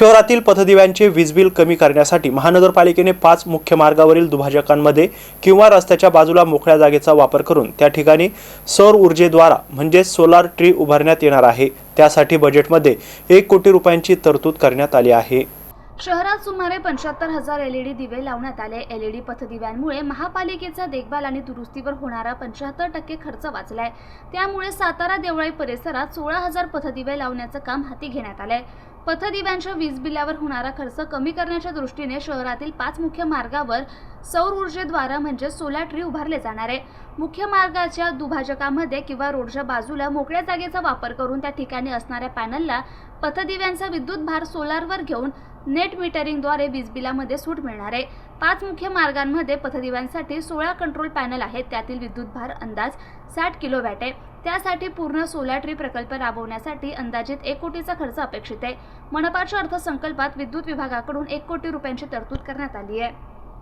शहरातील पथदिव्यांचे वीज बिल कमी करण्यासाठी महानगरपालिकेने पाच मुख्य मार्गावरील दुभाजकांमध्ये किंवा रस्त्याच्या बाजूला मोकळ्या जागेचा वापर करून त्या ठिकाणी सौर ऊर्जेद्वारा म्हणजेच सोलार ट्री उभारण्यात येणार आहे. त्यासाठी बजेटमध्ये एक कोटी रुपयांची तरतूद करण्यात आली आहे. शहरात सुमारे पंच्याहत्तर हजार एलईडी दिवे लावण्यात आले. एलईडी पथदिव्यांमुळे महापालिकेचा देखभाल आणि दुरुस्तीवर होणारा पंच्याहत्तर टक्के खर्च वाचलाय. त्यामुळे सातारा देवळाई परिसरात सोळा हजार पथदिवे लावण्याचं काम हाती घेण्यात आलंय. पथदिव्यांच्या वीज बिलावर होणारा खर्च कमी करण्याच्या दृष्टीने शहरातील पाच मुख्य मार्गावर सौर ऊर्जेद्वारा म्हणजे सोलार ट्री उभारले जाणार आहे. मुख्य मार्गाच्या दुभाजकामध्ये किंवा रोडच्या बाजूला मोकळ्या जागेचा वापर करून त्या ठिकाणी असणाऱ्या पॅनलला पथदिव्यांचा विद्युत भार सोलारवर घेऊन नेट मीटरिंगद्वारे वीज बिलामध्ये सूट मिळणार आहे. पाच मुख्य मार्गांमध्ये पथदिव्यांसाठी सोळा कंट्रोल पॅनल आहेत. त्यातील विद्युत भार अंदाज साठ किलोवॅट आहे. त्यासाठी पूर्ण सोलार ट्री प्रकल्प राबवण्यासाठी अंदाजित एक कोटीचा खर्च अपेक्षित आहे. मनपाच्या अर्थसंकल्पात विद्युत विभागाकडून एक कोटी रुपयांची तरतूद करण्यात आली आहे.